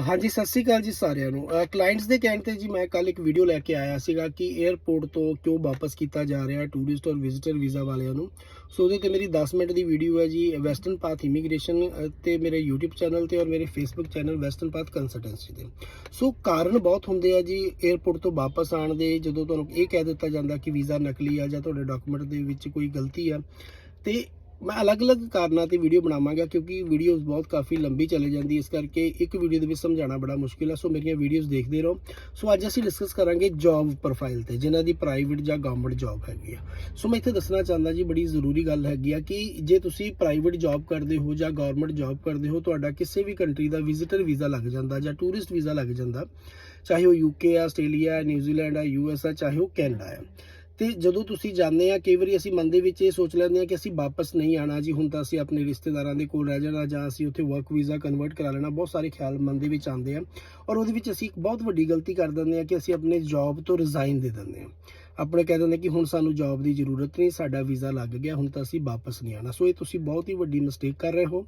ਹਾਂਜੀ, ਸਤਿ ਸ੍ਰੀ ਅਕਾਲ ਜੀ ਸਾਰਿਆਂ ਨੂੰ। ਕਲਾਇੰਟਸ ਦੇ ਕਹਿਣ ਤੇ ਜੀ ਮੈਂ ਕੱਲ ਇੱਕ ਵੀਡੀਓ ਲੈ ਕੇ ਆਇਆ ਸੀਗਾ ਕਿ 에ਅਰਪੋਰਟ ਤੋਂ ਕਿਉਂ ਵਾਪਸ ਕੀਤਾ ਜਾ ਰਿਹਾ ਟੂਰਿਸਟ ਔਰ ਵਿਜ਼ਿਟਰ ਵੀਜ਼ਾ ਵਾਲਿਆਂ ਨੂੰ। ਸੋ ਉਹਦੇ ਤੇ ਮੇਰੀ 10 ਮਿੰਟ ਦੀ ਵੀਡੀਓ ਹੈ ਜੀ ਵੈਸਟਰਨ ਪਾਥ ਇਮੀਗ੍ਰੇਸ਼ਨ ਤੇ ਮੇਰੇ YouTube ਚੈਨਲ ਤੇ ਔਰ ਮੇਰੇ Facebook channel western path consultancy ਤੇ। ਸੋ ਕਾਰਨ ਬਹੁਤ ਹੁੰਦੇ ਆ ਜੀ 에ਅਰਪੋਰਟ ਤੋਂ ਵਾਪਸ ਆਉਣ ਦੇ, ਜਦੋਂ ਤੁਹਾਨੂੰ ਇਹ ਕਹਿ ਦਿੱਤਾ ਜਾਂਦਾ ਕਿ ਵੀਜ਼ਾ ਨਕਲੀ ਆ ਜਾਂ ਤੁਹਾਡੇ ਡਾਕੂਮੈਂਟ ਦੇ ਵਿੱਚ ਕੋਈ ਗਲਤੀ ਆ। ਤੇ ਮੈਂ ਅਲੱਗ-ਅਲੱਗ ਕਾਰਨਾਂ ਤੇ ਵੀਡੀਓ ਬਣਾਵਾਂਗਾ ਕਿਉਂਕਿ ਵੀਡੀਓਜ਼ ਬਹੁਤ ਕਾਫੀ ਲੰਬੀ ਚਲੇ ਜਾਂਦੀ ਇਸ ਕਰਕੇ ਇੱਕ ਵੀਡੀਓ ਦੇ ਵਿੱਚ ਸਮਝਾਉਣਾ ਬੜਾ ਮੁਸ਼ਕਿਲ ਹੈ। ਸੋ ਮੇਰੀਆਂ ਵੀਡੀਓਜ਼ ਦੇਖਦੇ ਰਹੋ। ਸੋ ਅੱਜ ਅਸੀਂ ਡਿਸਕਸ ਕਰਾਂਗੇ ਜੌਬ ਪ੍ਰੋਫਾਈਲ ਤੇ, ਜਿਨ੍ਹਾਂ ਦੀ ਪ੍ਰਾਈਵੇਟ ਜਾਂ ਗਵਰਨਮੈਂਟ ਜੌਬ ਹੈਗੀ ਆ। ਸੋ ਮੈਂ ਇੱਥੇ ਦੱਸਣਾ ਚਾਹੁੰਦਾ ਜੀ, ਬੜੀ ਜ਼ਰੂਰੀ ਗੱਲ ਹੈਗੀ ਆ ਕਿ ਜੇ ਤੁਸੀਂ ਪ੍ਰਾਈਵੇਟ ਜੌਬ ਕਰਦੇ ਹੋ ਜਾਂ ਗਵਰਨਮੈਂਟ ਜੌਬ ਕਰਦੇ ਹੋ, ਤੁਹਾਡਾ ਕਿਸੇ ਵੀ ਕੰਟਰੀ ਦਾ ਵਿਜ਼ਿਟਰ ਵੀਜ਼ਾ ਲੱਗ ਜਾਂਦਾ ਜਾਂ ਟੂਰਿਸਟ ਵੀਜ਼ਾ ਲੱਗ ਜਾਂਦਾ, ਚਾਹੇ ਉਹ ਯੂਕੇ ਆ ਆਸਟ੍ਰੇਲੀਆ ਨਿਊਜ਼ੀਲੈਂਡ ਆ ਯੂਐਸ ਆ, ਚਾਹੇ ਉਹ ਕੈਨੇਡਾ ਹੈ ਤੇ ਜਦੋਂ ਤੁਸੀਂ ਜਾਂਦੇ ਆ, ਕਈ ਵਾਰੀ ਅਸੀਂ ਮਨ ਦੇ ਵਿੱਚ ਇਹ ਸੋਚ ਲੈਂਦੇ ਆ ਕਿ ਅਸੀਂ ਵਾਪਸ ਨਹੀਂ ਆਣਾ ਜੀ, ਹੁਣ ਤਾਂ ਅਸੀਂ ਆਪਣੇ ਰਿਸ਼ਤੇਦਾਰਾਂ ਦੇ ਕੋਲ ਰਹਿ ਜਾਣਾ ਜਾਂ ਅਸੀਂ ਉੱਥੇ ਵਰਕ ਵੀਜ਼ਾ ਕਨਵਰਟ ਕਰਾ ਲੈਣਾ, ਬਹੁਤ ਸਾਰੇ ਖਿਆਲ ਮਨ ਦੇ ਵਿੱਚ ਆਉਂਦੇ ਆ। ਔਰ ਉਹਦੇ ਵਿੱਚ ਅਸੀਂ ਇੱਕ ਬਹੁਤ ਵੱਡੀ ਗਲਤੀ ਕਰ ਦਿੰਦੇ ਆ ਕਿ ਅਸੀਂ ਆਪਣੇ ਜੌਬ ਤੋਂ ਰਿਜ਼ਾਈਨ ਦੇ ਦਿੰਦੇ ਆ। ਆਪਣੇ ਕਹਿ ਦਿੰਦੇ ਕਿ ਹੁਣ ਸਾਨੂੰ ਜੌਬ ਦੀ ਜ਼ਰੂਰਤ ਨਹੀਂ, ਸਾਡਾ ਵੀਜ਼ਾ ਲੱਗ ਗਿਆ, ਹੁਣ ਤਾਂ ਅਸੀਂ ਵਾਪਸ ਨਹੀਂ ਆਣਾ ਸੋ ਇਹ ਤੁਸੀਂ ਬਹੁਤ ਹੀ ਵੱਡੀ ਮਿਸਟੇਕ ਕਰ ਰਹੇ ਹੋ।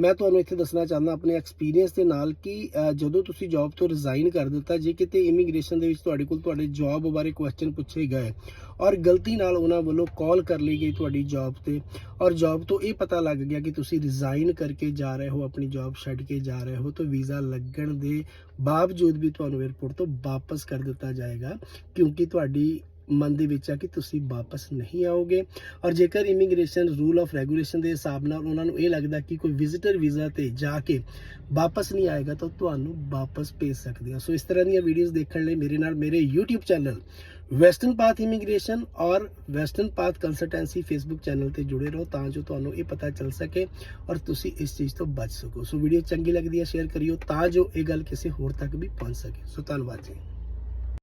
ਮੈਂ ਤੁਹਾਨੂੰ ਇੱਥੇ ਦੱਸਣਾ ਚਾਹੁੰਦਾ ਆਪਣੇ ਐਕਸਪੀਰੀਅੰਸ ਦੇ ਨਾਲ ਕਿ ਜਦੋਂ ਤੁਸੀਂ ਜੌਬ ਤੋਂ ਰਿਜ਼ਾਈਨ ਕਰ ਦਿੱਤਾ, ਜੇ ਕਿਤੇ ਇਮੀਗ੍ਰੇਸ਼ਨ ਦੇ ਵਿੱਚ ਤੁਹਾਡੇ ਕੋਲ ਤੁਹਾਡੇ ਜੌਬ ਬਾਰੇ ਕੁਐਸਚਨ ਪੁੱਛੇ ਗਏ ਔਰ ਗਲਤੀ ਨਾਲ ਉਹਨਾਂ ਵੱਲੋਂ ਕਾਲ ਕਰ ਲਈ ਗਈ ਤੁਹਾਡੀ ਜੌਬ ਤੇ ਔਰ ਜੌਬ ਤੋਂ ਇਹ ਪਤਾ ਲੱਗ ਗਿਆ ਕਿ ਤੁਸੀਂ ਰਿਜ਼ਾਈਨ ਕਰਕੇ ਜਾ ਰਹੇ ਹੋ, ਆਪਣੀ ਜੌਬ ਛੱਡ ਕੇ ਜਾ ਰਹੇ ਹੋ, ਤਾਂ ਵੀਜ਼ਾ ਲੱਗਣ ਦੇ ਬਾਵਜੂਦ ਵੀ ਤੁਹਾਨੂੰ 에ਅਰਪੋਰਟ ਤੋਂ ਵਾਪਸ ਕਰ ਦਿੱਤਾ ਜਾਏਗਾ, ਕਿਉਂਕਿ ਤੁਹਾਡੀ ਮਨ ਦੇ ਵਿੱਚ ਆ ਕਿ ਤੁਸੀਂ ਵਾਪਸ ਨਹੀਂ ਆਓਗੇ। ਔਰ ਜੇਕਰ ਇਮੀਗ੍ਰੇਸ਼ਨ ਰੂਲ ਆਫ ਰੈਗੂਲੇਸ਼ਨ ਦੇ ਹਿਸਾਬ ਨਾਲ ਉਹਨਾਂ ਨੂੰ ਇਹ ਲੱਗਦਾ ਕਿ ਕੋਈ ਵਿਜ਼ਿਟਰ ਵੀਜ਼ਾ ਤੇ ਜਾ ਕੇ ਵਾਪਸ ਨਹੀਂ ਆਏਗਾ, ਤਾਂ ਤੁਹਾਨੂੰ ਵਾਪਸ ਭੇਜ ਸਕਦੇ ਆ ਸੋ ਇਸ ਤਰ੍ਹਾਂ ਦੀਆਂ ਵੀਡੀਓਜ਼ ਦੇਖਣ ਲਈ ਮੇਰੇ ਨਾਲ ਮੇਰੇ YouTube channel western path immigration ਔਰ western path consultancy Facebook channel ਤੇ ਜੁੜੇ ਰਹੋ ਤਾਂ ਜੋ ਤੁਹਾਨੂੰ ਇਹ ਪਤਾ ਚੱਲ ਸਕੇ ਔਰ ਤੁਸੀਂ ਇਸ ਚੀਜ਼ ਤੋਂ ਬਚ ਸਕੋ। ਸੋ ਵੀਡੀਓ ਚੰਗੀ ਲੱਗਦੀ ਹੈ ਸ਼ੇਅਰ ਕਰਿਓ ਤਾਂ ਜੋ ਇਹ ਗੱਲ ਕਿਸੇ ਹੋਰ ਤੱਕ ਵੀ ਪਹੁੰਚ ਸਕੇ। ਸੋ ਧੰਨਵਾਦ ਜੀ।